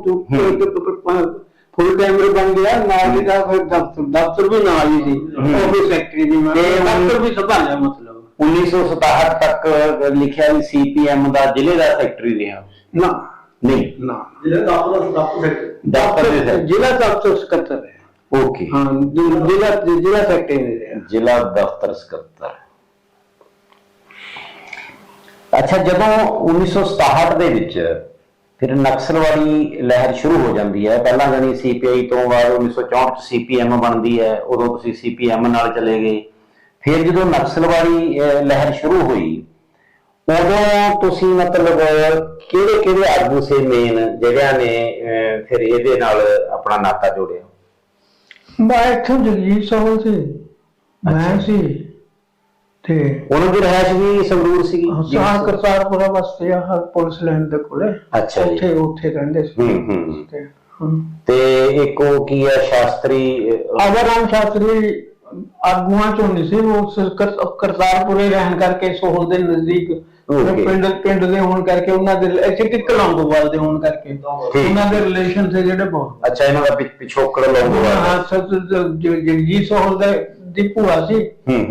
ਫੁੱਲ ਟਾਈਮਰ ਬਣ ਗਿਆ ਨਾਲ ਦੀ ਨਾਲ ਫਿਰ ਦਫ਼ਤਰ ਦਫ਼ਤਰ ਵੀ ਨਾਲ ਹੀ ਸੀ। ਹੂੰ। ਆਫਿਸ ਸੈਕਟਰੀ ਵੀ ਮੈਂ ਦਫ਼ਤਰ ਵੀ ਸੰਭਾਲਿਆ ਮਤਲਬ। 1967 ਤੱਕ ਲਿਖਿਆ ਵੀ ਸੀਪੀਐਮ ਦਾ ਜ਼ਿਲ੍ਹੇ ਦਾ ਸੈਕਟਰੀ ਰਿਹਾ। ਨਾ ਨਹੀਂ। ਨਾ। ਜਿਹੜਾ ਦਫ਼ਤਰ ਦਾ ਦਫ਼ਤਰ ਦਫ਼ਤਰ ਦੇ ਸੈਕਟਰੀ ਜ਼ਿਲ੍ਹਾ ਦਫ਼ਤਰ ਸਕੱਤਰ ਹੈ। ਓਕੇ। ਹਾਂ ਜ਼ਿ- ਜ਼ਿਲ੍ਹਾ ਜ਼ਿਲ੍ਹਾ ਸੈਕਟਰੀ ਰਿਹਾ। ਜ਼ਿਲ੍ਹਾ ਦਫ਼ਤਰ ਸਕੱਤਰ। ਅੱਛਾ ਜਦੋਂ 1967 ਦੇ ਵਿੱਚ ਫਿਰ ਨਕਸਲਵਾਦੀ ਲਹਿਰ ਸ਼ੁਰੂ ਹੋ ਜਾਂਦੀ ਹੈ ਪਹਿਲਾਂ ਜਾਨੀ ਸੀਪੀਆਈ ਤੋਂ ਬਾਅਦ 1964 ਚ ਸੀਪੀਐਮ ਬਣਦੀ ਹੈ ਉਦੋਂ ਤੁਸੀਂ ਸੀਪੀਐਮ ਨਾਲ ਚਲੇ ਗਏ। ਫਿਰ ਜਦੋਂ ਨਕਸਲਵਾਦੀ ਅਹ, ਲਹਿਰ ਸ਼ੁਰੂ ਹੋਈ ਉਦੋਂ ਤੁਸੀਂ ਮਤਲਬ ਕਿਹੜੇ ਕਿਹੜੇ ਆਗੂ ਸੇ ਮੇਨ ਜਿਹੜਿਆਂ ਨੇ ਫਿਰ ਇਹਦੇ ਨਾਲ ਆਪਣਾ ਨਾਤਾ ਜੋੜਿਆ? ਮੈਂ ਜਗਜੀਤ ਸੋਹਲ ਸੀ। ਮੈਂ ਸੀ। ਤੇ ਉਹਨਾਂ ਦੀ ਰਹਿਸ਼ ਵੀ ਸੰਗਰੂਰ ਸੀ? ਸਾਹ ਕਰਤਾਰਪੁਰਾ ਵਸਤੇ ਆ ਪੁਲਿਸ ਲਾਈਨ ਦੇ ਕੋਲੇ। ਅੱਛਾ ਉੱਥੇ ਉੱਥੇ ਰਹਿੰਦੇ ਸੀ। ਹੂੰ ਹੂੰ ਤੇ ਇੱਕ ਉਹ ਕੀ ਹੈ ਸ਼ਾਸਤਰੀ ਅਵਰਾਮ ਸ਼ਾਸਤਰੀ ਆਗੂਆਂ ਚੋਂ ਨਹੀਂ ਸੀ ਉਹ ਕਰਤਾਰਪੁਰੇ ਰਹਿਣ ਕਰਕੇ ਸੋਹਲ ਦੇ ਨਜ਼ਦੀਕ Okay. ਪਿੰਡ ਪਿੰਡ ਦੇ ਹੋਣ ਕਰਕੇ ਉਹਨਾਂ ਦੇ ਇੱਥੇ ਟਿੱਕ ਲੌਂਗੋਵਾਲ ਦੇ ਹੋਣ ਕਰਕੇ। ਉਹਨਾਂ ਦੇ ਰਿਲੇਸ਼ਨ ਸੀ ਜਿਹੜੇ ਬਹੁਤ ਅੱਛਾ ਇਹਨਾਂ ਦਾ ਪਿਛੋਕੜ ਲੌਂਗੋਵਾਲ ਹਾਂ ਸਤ ਜਗਜੀਤ ਸੋਹਲ ਦੇ ਦੀ ਭੂਆ ਸੀ।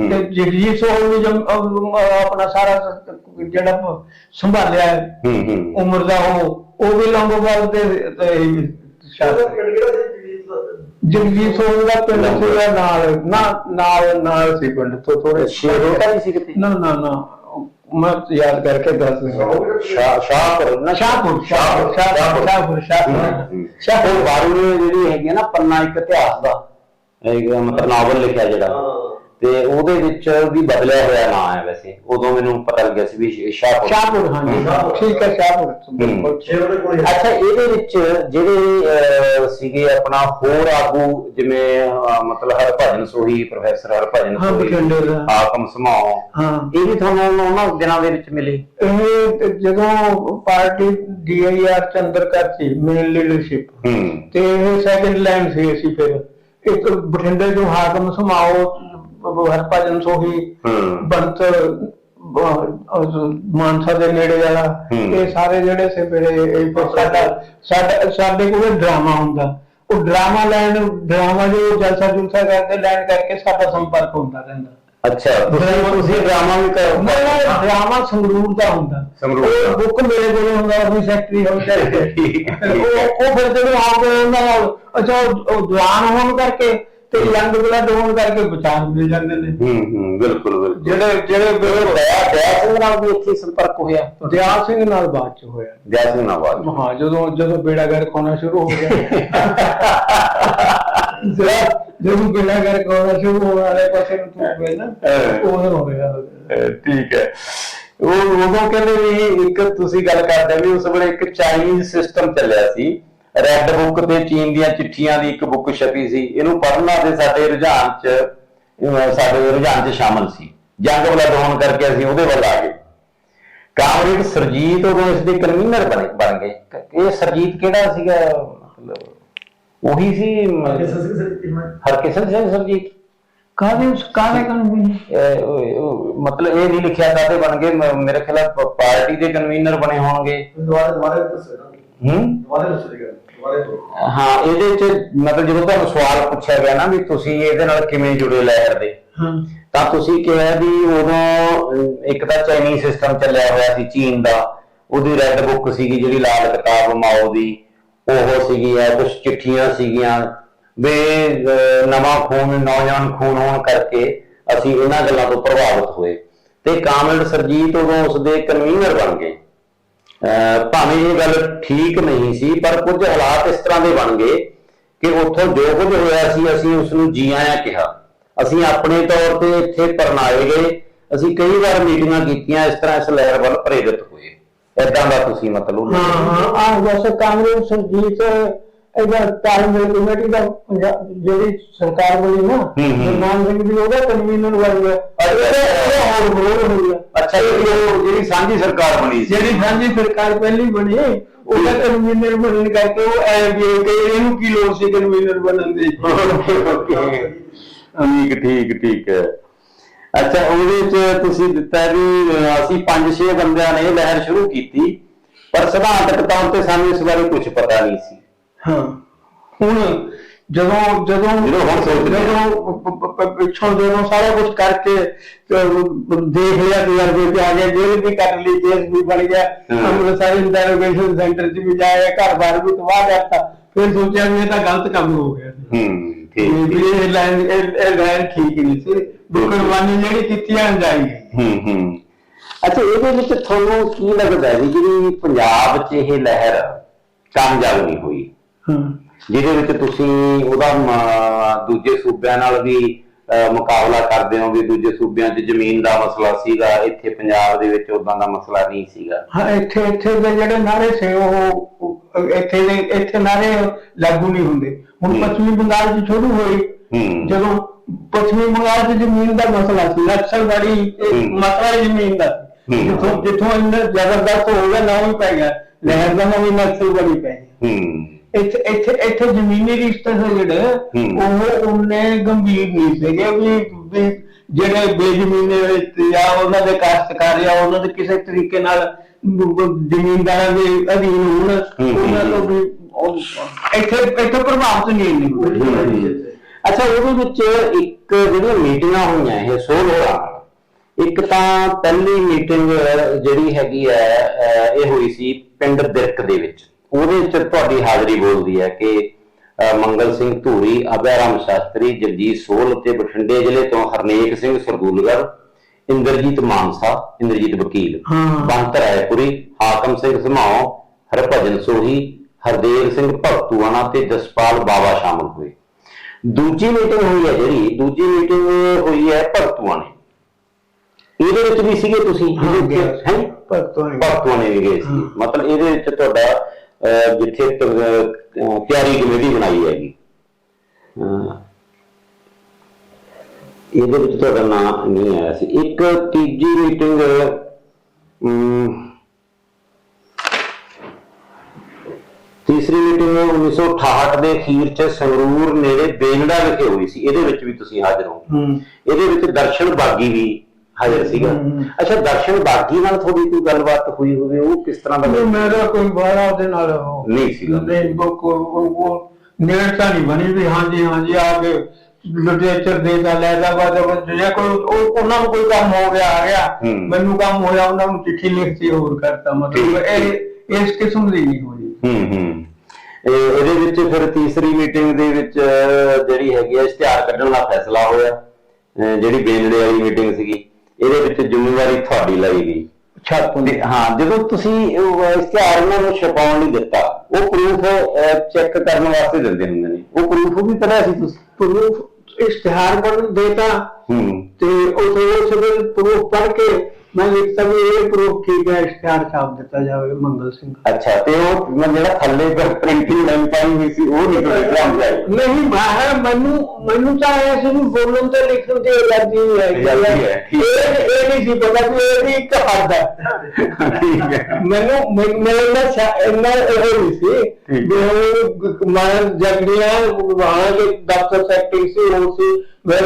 ਤੇ ਜਗਜੀਤ ਸੋਹਲ ਨੇ ਜਦ ਆਪਣਾ ਸਾਰਾ ਸ- ਜਿਹੜਾ ਸੰਭਾਲਿਆ ਹੈ, ਹੂੰ ਹੂੰ ਉਮਰ ਦਾ ਉਹ ਉਹ ਵੀ ਲੌਂਗੋਵਾਲ ਦੇ ਸੀ ਜਗਜੀਤ ਸੋਹਲ ਦਾ ਪਿੰਡ। ਸੀਗਾ ਨਾਲ ਨਾ ਨਾਲ ਨਾਲ ਸੀ ਪਿੰਡ ਤੋਂ ਥੋੜੇ ਸ਼ੇਰੋਟਾ ਵੀ ਸੀ ਕਿਤੇ ਨਾ ਨਾ ਨਾ ਮੈਂ ਯਾਦ ਕਰਕੇ ਦੱਸ ਦਿੰਦਾ। ਸ਼ਾਹ ਸ਼ਾਹਪੁਰ ਨਾ ਸ਼ਾਹਪੁਰ ਸ਼ਾਹਪੁਰ ਸ਼ਾਹਪੁਰ ਸ਼ਾਹਪੁਰ ਸ਼ਾਹਪੁਰ। ਸ਼ਾਹਪੁਰ ਬਾਰੂ ਜਿਹੜੀ ਹੈਗੀ ਨਾ ਪੰਨਾ ਇੱਕ ਇਤਿਹਾਸ ਦਾ। ਇੱਕ ਮਤਲਬ ਨਾਵਲ ਲਿਖਿਆ ਜਿਹੜਾ। ਤੇ ਉਹਦੇ ਵਿੱਚ ਵੀ ਬਦਲਿਆ ਹੋਇਆ ਨਾਂ ਹੈ ਵੈਸੇ। ਉਦੋਂ ਮੈਨੂੰ ਪਤਾ ਲੱਗਿਆ ਸੀ ਵੀ ਸ਼- ਸ਼ਾਹਪੁਰ। ਸ਼ਾਹਪੁਰ ਹਾਂਜੀ। ਠੀਕ ਹੈ ਸ਼ਾਹਪੁਰ। ਬਿਲਕੁਲ। ਅੱਛਾ ਇਹਦੇ ਵਿੱਚ ਜਿਹੜੇ ਸੀਗੇ ਆਪਣਾ ਹੋਰ ਆਗੂ ਜਿਵੇਂ ਮਤਲਬ ਹਰਭਜਨ ਸੋਹੀ ਪ੍ਰੋਫੈਸਰ ਹਰਭਜਨ ਹਾਂ, ਬਠਿੰਡੇ ਦਾ। ਹਾਕਮ ਸਮਾਓ ਹਾਂ। ਇਹ ਵੀ ਤੁਹਾਨੂੰ ਉਹਨਾਂ ਦਿਨਾਂ ਦੇ ਵਿੱਚ ਮਿਲੇ? ਇਹ ਤੇ ਜਦੋਂ ਪਾਰਟੀ ਡੀਆਈਆਰ ਚ ਅੰਦਰ ਕਰਤੀ ਮੇਨ ਲੀਡਰਸ਼ਿਪ ਹੂੰ। ਤੇ ਇਹ ਸੈਕੰਡ ਲਾਈਨ ਸੀ ਅਸੀਂ ਫਿਰ। ਇੱਕ ਬਠਿੰਡੇ ਜੋ ਹਾਕਮ ਸਮਾਓ ਹਰਭਜਨ ਸੋਹੀ ਹੂੰ ਬੰਤ ਮਾਨਸਾ ਦੇ ਨੇੜੇ ਵਾਲਾ ਹੂੰ। ਇਹ ਸਾਰੇ ਜਿਹੜੇ ਸੀ ਫਿਰ ਇਹ- ਸਾਡਾ ਸਾਡਾ ਸਾਡੇ ਕੋਲ ਡਰਾਮਾ ਹੁੰਦਾ ਉਹ ਡਰਾਮਾ ਲੈਣ ਡਰਾਮਾ ਜੋ ਜਲਸਾ ਜੁਲਸਾ ਕਰਦੇ ਲੈਣ ਕਰਕੇ ਸਾਡਾ ਸੰਪਰਕ ਹੁੰਦਾ ਰਹਿੰਦਾ ਅੱਛਾ ਤੁਸੀਂ ਤੁਸੀਂ ਡਰਾਮਾ ਵੀ ਕਰੋ ਮੇਰਾ ਡਰਾਮਾ ਸੰਗਰੂਰ ਦਾ ਹੁੰਦਾ ਸੰਗਰੂਰ ਦਾ। ਉਹ ਬੁੱਕ ਮੇਰੇ ਕੋਲ ਹੁੰਦਾ ਉਹ ਸੈਕਟਰੀ ਹੋ ਠੀਕ ਹੈ, ਠੀਕ ਹੈ। ਉਹ ਉਹ ਫਿਰ ਜਦੋਂ ਆਉਂਦੇ ਉਹਨਾਂ ਨਾਲ ਅੱਛਾ ਉਹ ਉਹ ਜਵਾਨ ਹੋਣ ਕਰਕੇ ਤੇ ਯੰਗ ਬਲੱਡ ਹੋਣ ਕਰਕੇ ਬਚਾਅ ਮਿਲ ਜਾਂਦੇ ਨੇ। ਹੂੰ ਹੂੰ ਬਿਲਕੁਲ ਬਿਲਕੁਲ। ਜਿਹੜੇ ਜਿਹੜੇ ਦਇਆ ਦਇਆ ਸਿੰਘ ਨਾਲ ਵੀ ਇੱਥੇ ਸੰਪਰਕ ਹੋਇਆ। ਦਿਆਲ ਸਿੰਘ ਨਾਲ ਬਾਅਦ ਚ ਹੋਇਆ। ਦਇਆ ਸਿੰਘ ਨਾਲ ਬਾਅਦ ਹਾਂ ਜਦੋਂ ਜਦੋਂ ਬੇੜਾ ਗਰਕ ਹੋਣਾ ਸ਼ੁਰੂ ਹੋ ਗਿਆ। ਜਦੋਂ- ਜਦੋਂ ਬੇੜਾ ਗਰਕ ਹੋਣਾ ਸ਼ੁਰੂ ਹੋ ਵਾਲੇ ਪਾਸੇ ਨੂੰ ਤੂੰ ਗਏ ਨਾ। ਉਦੋਂ ਹੋ ਗਿਆ। ਠੀਕ ਹੈ ਉਹ ਉਦੋਂ ਕਹਿੰਦੇ ਵੀ ਇੱਕ ਤੁਸੀਂ ਗੱਲ ਕਰਦੇ ਵੀ ਉਸ ਵੇਲੇ ਇੱਕ ਚਾਈਨੀਜ਼ ਸਿਸਟਮ ਚੱਲਿਆ ਸੀ। ਰੈੱਡ ਬੁੱਕ ਤੇ ਚੀਨ ਦੀਆਂ ਚਿੱਠੀਆਂ ਦੀ ਇੱਕ ਬੁੱਕ ਛਪੀ ਸੀ। ਇਹਨੂੰ ਪੜ੍ਹਨਾ ਤੇ ਸਾਡੇ ਰੁਝਾਨ 'ਚ ਸਾਡੇ ਰੁਝਾਨ 'ਚ ਸ਼ਾਮਲ ਸੀ। ਜੰਗ ਵਾਲਾ ਹੋਣ ਕਰਕੇ ਅਸੀਂ ਉਹਦੇ ਵੱਲ ਆ ਗਏ। ਕਾਮਰੇਡ ਸਰਜੀਤ ਉਦੋਂ ਇਸ ਦੇ ਕਨਵੀਨਰ ਬਣੇ ਬਣ ਗਏ। ਇਹ ਸਰਜੀਤ ਕਿਹੜਾ ਸੀਗਾ? ਮਤਲਬ ਉਹੀ ਸੀ ਹਰਕਿਸ਼ਨ ਸਿੰਘ ਸਰਜੀਤ। ਕਾਹਦੇ ਕਾਹਦੇ ਇਹ ਉਹ- ਉਹ ਮਤਲਬ ਇਹ ਨਹੀਂ ਲਿਖਿਆ ਕਾਤੇ ਬਣ ਗਏ। ਮੇਰੇ ਖਿਆਲ ਪਾਰਟੀ ਦੇ ਕਨਵੀਨਰ ਬਣੇ ਹੋਣਗੇ। ਦੁਆਰੇ ਦੁਆਰੇ ਦੱਸੋ। ਨਾ ਹੂੰ? ਦੁਆਰੇ ਦੱਸੋ ਹਾਂ ਇਹਦੇ ਚ ਮਤਲਬ ਜਦੋਂ ਤੁਹਾਨੂੰ ਸਵਾਲ ਪੁੱਛਿਆ ਗਿਆ ਨਾ ਵੀ ਤੁਸੀਂ ਇਹਦੇ ਨਾਲ ਕਿਵੇਂ ਜੁੜੇ ਲਹਿਰ ਦੇ ਹਾਂ। ਤਾਂ ਤੁਸੀਂ ਕਿਹਾ ਵੀ ਉਦੋਂ ਇੱਕ ਤਾਂ ਚਾਈਨੀਜ਼ ਸਿਸਟਮ ਚੱਲਿਆ ਹੋਇਆ ਸੀ ਚੀਨ ਦਾ ਉਹਦੀ ਰੈੱਡ ਬੁੱਕ ਸੀਗੀ ਜਿਹੜੀ ਲਾਲ ਕਿਤਾਬ ਮਾਓ ਦੀ ਉਹ ਸੀਗੀ ਆ ਕੁਝ ਚਿੱਠੀਆਂ ਸੀਗੀਆਂ ਵੀ ਨਵਾਂ ਖੂਨ ਨੌਜਵਾਨ ਖੂਨ ਹੋਣ ਕਰਕੇ ਅਸੀਂ ਇਹਨਾਂ ਗੱਲਾਂ ਤੋਂ ਪ੍ਰਭਾਵਿਤ ਹੋਏ। ਤੇ ਕਾਮਰੇਡ ਸਰਜੀਤ ਉਦੋਂ ਉਸਦੇ ਕਨਵੀਨਰ ਬਣ ਗਏ। ਭਾਵੇਂ ਇਹ ਗੱਲ ਠੀਕ ਨਹੀਂ ਸੀ, ਪਰ ਕੁਝ ਹਾਲਾਤ ਇਸ ਤਰ੍ਹਾਂ ਦੇ ਬਣ ਗਏ ਕਿ ਉੱਥੋਂ ਜੋ ਕੁਝ ਹੋਇਆ ਸੀ, ਅਸੀਂ ਉਸ ਨੂੰ ਜੀ ਆਇਆਂ ਕਿਹਾ। ਅਸੀਂ ਆਪਣੇ ਤੌਰ ਤੇ ਇੱਥੇ ਪਰਨਾਏ ਗਏ। ਅਸੀਂ ਕਈ ਵਾਰ ਮੀਟਿੰਗਾਂ ਕੀਤੀਆਂ, ਇਸ ਤਰ੍ਹਾਂ ਇਸ ਲਹਿਰ ਵੱਲ ਪ੍ਰੇਰਿਤ ਹੋਏ। ਏਦਾਂ ਦਾ ਤੁਸੀਂ ਮਤਲਬ ਹਾਂ ਹਾਂ ਆ ਵੈਸੇ ਕਾਂਗਰਸ, ਸਰਜੀਤ ਇਹਦਾ ਤਾਲਮੇਲ ਕਮੇਟੀ ਦਾ ਪੰਜਾਬ- ਜਿਹੜੀ ਸਰਕਾਰ ਬਣੀ ਨਾ ਹੂੰ, ਸਿੰਘ ਜੀ ਉਹਦਾ ਕਨਵੀਨਰ ਬਣ ਗਿਆ। ਉਹਦਾ ਹੋਰ ਬੋਲ ਹੋ ਗਿਆ। ਅੱਛਾ ਇਹ ਉਹ ਜਿਹੜੀ ਸਾਂਝੀ ਸਰਕਾਰ ਬਣੀ ਸੀ। ਜਿਹੜੀ ਸਾਂਝੀ ਸਰਕਾਰ ਪਹਿਲੀ ਬਣੀ ਉਹਦਾ ਕਨਵੀਨਰ ਬਣਨ ਕਰਕੇ ਉਹ ਐ ਵੀ ਕਿ ਇਹਨੂੰ ਕੀ ਲੋੜ ਸੀ ਕਨਵੀਨਰ ਬਣਨ ਦੀ? ਠੀਕ ਠੀਕ ਠੀਕ ਹੈ। ਅੱਛਾ ਉਹਦੇ ਚ ਤੁਸੀਂ ਦਿੱਤਾ ਵੀ ਅਹ, ਅਸੀਂ 5-6 ਬੰਦਿਆਂ ਨੇ ਇਹ ਲਹਿਰ ਸ਼ੁਰੂ ਕੀਤੀ ਪਰ ਸਿਧਾਂਤਕ ਤੌਰ ਤੇ ਸਾਨੂੰ ਇਸ ਬਾਰੇ ਕੁਝ ਪਤਾ ਨਹੀਂ ਸੀ। ਹਾਂ। ਹੁਣ ਜਦੋਂ ਜਦੋਂ ਜਦੋਂ ਹੁਣ ਸੋਚਦੇ ਹਾਂ। ਜਦੋਂ ਪ- ਪ- ਪ- ਪਿੱਛੋਂ ਜਦੋਂ ਸਾਰਾ ਕੁਝ ਕਰਕੇ ਤੇ ਦੇਖ ਲਿਆ ਤਜਰਬੇ ਤੇ ਆ ਗਿਆ ਜੇਲ੍ਹ ਵੀ ਕੱਟ ਲਈ ਕੇਸ ਵੀ ਬਣ ਗਿਆ। ਹਾਂ। ਅੰਮ੍ਰਿਤਸਰ ਇੰਟਰੋਗੇਸ਼ਨ ਸੈਂਟਰ 'ਚ ਵੀ ਜਾਇਆ ਘਰ-ਬਾਰ ਵੀ ਤਬਾਹ ਕਰਤਾ। ਫਿਰ ਸੋਚਿਆ ਵੀ ਇਹ ਤਾਂ ਗਲਤ ਕੰਮ ਹੋ ਗਿਆ। ਹੂੰ ਵੀ ਠੀਕ। ਇਹ ਲਾਈਨ ਇਹ ਇਹ ਲਾਈਨ ਠੀਕ ਨਹੀਂ ਸੀ। ਵੀ ਕੁਰਬਾਨੀ ਜਿਹੜੀ ਕੀਤੀ ਆ ਜਾਈ ਗਈ ਹੂੰ ਹੂੰ। ਅੱਛਾ ਇਹਦੇ ਵਿੱਚ ਤੁਹਾਨੂੰ ਕੀ ਲੱਗਦਾ ਹੈ ਵੀ ਜਿਹੜੀ ਪੰਜਾਬ 'ਚ ਇਹ ਲਹਿਰ ਕਾਮਯਾਬ ਨਹੀਂ ਹੋਈ? ਜਿਹਦੇ ਵਿੱਚ ਤੁਸੀਂ ਉਹਦਾ ਮ- ਦੂਜੇ ਸੂਬਿਆਂ ਨਾਲ ਵੀ ਅਹ, ਮੁਕਾਬਲਾ ਕਰਦੇ ਹੋ ਵੀ ਦੂਜੇ ਸੂਬਿਆਂ 'ਚ ਜ਼ਮੀਨ ਦਾ ਮਸਲਾ ਸੀਗਾ ਇੱਥੇ ਪੰਜਾਬ ਦੇ ਵਿੱਚ ਉਦਾਂ ਦਾ ਮਸਲਾ ਨਹੀਂ ਸੀਗਾ। ਹਾਂ ਇੱਥੇ ਇੱਥੇ ਦੇ ਜਿਹੜੇ ਨਾਰੇ ਸੀ ਉਹ ਉਹ ਇੱਥੇ ਦੇ ਇੱਥੇ ਨਾਰੇ ਲਾਗੂ ਨਹੀਂ ਹੁੰਦੇ। ਹੁਣ। ਪੱਛਮੀ ਬੰਗਾਲ 'ਚ ਸ਼ੁਰੂ ਹੋਈ। ਹੂੰ। ਜਦੋਂ ਪੱਛਮੀ ਬੰਗਾਲ 'ਚ ਜ਼ਮੀਨ ਦਾ ਮਸਲਾ ਸੀ ਨਕਸਲਵਾੜੀ ਇਹ। ਮਸਲਾ ਹੀ ਜ਼ਮੀਨ ਦਾ ਸੀ। ਜਿੱਥੋਂ ਜਿੱਥੋਂ ਇੰਨਾ ਜ਼ਬਰਦਸਤ ਹੋ ਗਿਆ ਨਾ ਹੀ ਪੈ ਗਿਆ। ਲਹਿਰ ਦਾ ਨਾ ਵੀ ਨਕਸਲਵਾੜੀ ਪੈ ਗਿਆ। ਹੂੰ। ਇੱਥੇ ਇੱਥੇ ਇੱਥੇ ਜ਼ਮੀਨੀ ਰਿਸ਼ਤੇ ਸੀ ਜਿਹੜੇ। ਉਹ ਉਹਨੇ ਗੰਭੀਰ ਨਹੀਂ ਸੀਗੇ ਵੀ ਜਿਹੜੇ ਬੇਜ਼ਮੀਨੇ ਜਾਂ ਉਹਨਾਂ ਦੇ ਕਾਸ਼ਤਕਾਰ ਜਾਂ ਉਹਨਾਂ ਦੇ ਕਿਸੇ ਤਰੀਕੇ ਨਾਲ ਜ਼ਮੀਨਦਾਰਾਂ ਦੇ ਅਧੀਨ ਹੋਣ। ਉਹਨਾਂ ਤੋਂ ਵੀ ਇੱਥੇ ਇੱਥੇ ਪ੍ਰਭਾਵਿਤ ਨਹੀਂ ਹੋਈ। ਅੱਛਾ ਉਹਦੇ ਵਿੱਚ ਇੱਕ ਜਿਹੜੀਆਂ ਮੀਟਿੰਗਾਂ ਹੋਈਆਂ ਇਹ ਸੋਲੋਰਾ ਇੱਕ ਤਾਂ ਪਹਿਲੀ ਮੀਟਿੰਗ ਜਿਹੜੀ ਹੈਗੀ ਹੈ ਇਹ ਹੋਈ ਸੀ ਪਿੰਡ ਦਿਰਕ ਦੇ ਵਿੱਚ ਉਹਦੇ ਵਿੱਚ ਤੁਹਾਡੀ ਹਾਜ਼ਰੀ ਬੋਲਦੀ ਹੈ ਕਿ ਮੰਗਲ ਸਿੰਘ ਧੂਰੀ ਅਭੈ ਰਾਮ ਸ਼ਾਸਤਰੀ ਜਗਜੀਤ ਸੋਲ ਤੇ ਬਠਿੰਡੇ ਜ਼ਿਲ੍ਹੇ ਤੋਂ ਹਰਨੇਕ ਸਿੰਘ ਸਰਦੂਲਗੜ ਇੰਦਰਜੀਤ ਮਾਨਸਾ ਇੰਦਰਜੀਤ ਵਕੀਲ। ਬੰਤ ਰਾਏਪੁਰੀ ਹਾਕਮ ਸਿੰਘ ਸਮਾਓ ਹਰਭਜਨ ਸੋਹੀ ਹਰਦੇਵ ਸਿੰਘ ਭਗਤੂਆਣਾ ਤੇ ਜਸਪਾਲ ਬਾਵਾ ਸ਼ਾਮਲ ਹੋਏ ਦੂਜੀ ਮੀਟਿੰਗ ਹੋਈ ਹੈ ਜਿਹੜੀ ਦੂਜੀ ਮੀਟਿੰਗ ਹੋਈ ਹੈ ਭਗਤੂਆਂ ਨੇ ਇਹਦੇ ਵਿੱਚ ਵੀ ਸੀਗੇ ਤੁਸੀਂ ਹਾਂ, ਇਹਦੇ ਗਿਆ ਵਿੱਚ ਹੈ ਭਗਤੂਆਂ ਨੇ। ਭਗਤੂਆਂ ਨੇ ਵੀ ਗਏ ਸੀ। ਮਤਲਬ ਇਹਦੇ ਵਿੱਚ ਤੁਹਾਡਾ ਜਿੱਥੇ ਤਿਆਰੀ ਕਮੇਟੀ ਬਣਾਈ ਹੈਗੀ। ਇਹਦੇ ਵਿੱਚ ਤੁਹਾਡਾ ਨਾਮ ਨਹੀਂ ਆਇਆ ਸੀ। ਇੱਕ ਤੀਜੀ ਮੀਟਿੰਗ ਤੀਸਰੀ ਮੀਟਿੰਗ 1968 ਦੇ ਅਖੀਰ ਚ ਸੰਗਰੂਰ ਨੇੜੇ ਬੇਗੜਾ ਵਿਖੇ ਹੋਈ ਸੀ। ਇਹਦੇ ਵਿੱਚ ਵੀ ਤੁਸੀਂ ਹਾਜ਼ਰ ਹੂੰ। ਇਹਦੇ ਵਿੱਚ ਦਰਸ਼ਨ ਬਾਗੀ ਵੀ ਹਾਜ਼ਰ ਸੀਗਾ। ਅੱਛਾ ਦਰਸ਼ਨ ਬਾਗੀ ਨਾਲ ਤੁਹਾਡੀ ਕੋਈ ਗੱਲਬਾਤ ਹੋਈ ਹੋਵੇ ਉਹ ਕਿਸ ਤਰ੍ਹਾਂ ਦਾ ਨਹੀਂ, ਮੇਰਾ ਕੋਈ ਬਾਰਾ ਉਹਦੇ ਨਾਲ ਉਹ ਨਹੀਂ ਸੀਗਾ। ਨਹੀਂ ਉਹ ਉਹ- ਨੇੜਤਾ ਨਹੀਂ ਬਣੀ ਵੀ ਹਾਂਜੀ ਹਾਂਜੀ ਆ ਕੇ ਲਿਟਰੇਚਰ ਦੇ ਦਾ ਲੈ ਦਾ ਬਾਦ ਜੇ ਕੋਈ ਉਹ- ਉਹਨਾਂ ਨੂੰ ਕੋਈ ਕੰਮ ਹੋ ਗਿਆ ਆ ਗਿਆ। ਮੈਨੂੰ ਕੰਮ ਹੋਇਆ ਉਹਨਾਂ ਨੂੰ ਚਿੱਠੀ ਲਿਖਤੀ ਹੋਰ ਕਰਤਾ ਮਤਲਬ। ਇਹ ਇਸ ਕਿਸਮ ਦੀ ਨਹੀਂ ਹੋਈ ਹੂੰ ਹੂੰ ਇਹ ਇਹਦੇ ਵਿੱਚ ਫਿਰ ਤੀਸਰੀ ਮੀਟਿੰਗ ਦੇ ਵਿੱਚ ਜਿਹੜੀ ਹੈਗੀ ਹੈ ਇਸ਼ਤਿਹਾਰ ਕੱਢਣ ਦਾ ਫੈਸਲਾ ਹੋਇਆ ਜਿਹੜੀ ਬੇਲੜੇ ਵਾਲੀ ਮੀਟਿੰਗ ਸੀਗੀ ਇਹਦੇ ਵਿੱਚ ਜ਼ਿੰਮੇਵਾਰੀ ਤੁਹਾਡੀ ਲਈ ਗਈ। ਛਾਪੋਂ ਤੇ ਹਾਂ ਜਦੋਂ ਤੁਸੀਂ ਉਹ ਇਸ਼ਤਿਹਾਰ ਉਹਨਾਂ ਨੂੰ ਛਪਾਉਣ ਲਈ ਦਿੱਤਾ ਉਹ ਪ੍ਰੂਫ ਚੈੱਕ ਕਰਨ ਵਾਸਤੇ ਦਿੰਦੇ ਹੁੰਦੇ ਨੇ। ਉਹ ਪ੍ਰੂਫ ਵੀ ਪਤਾ ਸੀ ਤੁਸੀਂ? ਪ੍ਰੂਫ ਇਸ਼ਤਿਹਾਰ ਬਣ ਦੇਤਾ। ਹੂੰ। ਤੇ ਉਹ ਸਭ ਪ੍ਰੂਫ ਪੜ੍ਹ ਕੇ ਮੈਂ ਲਿਖਤਾ ਵੀ ਇਹ ਪ੍ਰੂਫ ਠੀਕ ਹੈ ਇਸ਼ਤਿਹਾਰ ਛਾਪ ਦਿੱਤਾ ਜਾਵੇ ਮੰਗਲ ਸਿੰਘ। ਅੱਛਾ ਤੇ ਉਹ ਮੈਂ ਜਿਹੜਾ ਥੱਲੇ ਪਰ ਪ੍ਰਿੰਟਿੰਗ ਲਾਈਨ ਪਾਈ ਹੋਈ ਸੀ ਉਹ ਨਹੀਂ ਆਈ ਨਹੀਂ ਬਾਹਰ ਮੈਨੂੰ ਮੈਨੂੰ ਤਾਂ ਐ ਸੀ ਵੀ ਬੋਲਣ ਤੇ ਲਿਖਣ ਦੀ ਅਲਰਜੀ ਹੈ। ਇਹ ਇਹ ਨਹੀਂ ਸੀ ਪਤਾ ਕਿ ਇਹ ਵੀ ਇੱਕ ਹੱਦ ਹੈ। ਠੀਕ ਹੈ। ਮੈਨੂੰ ਮੈਨੂੰ ਨਾ ਇੰਨਾ ਇਹ ਨਹੀਂ ਸੀ। ਵੀ ਉਹ ਮਾਨ ਜਗੜੀਆਂ ਵਹਾਂ ਦੇ ਦਫ਼ਤਰ ਸੈਕਟਰੀ ਸੀ ਉਹ ਸੀ। ਮੈਂ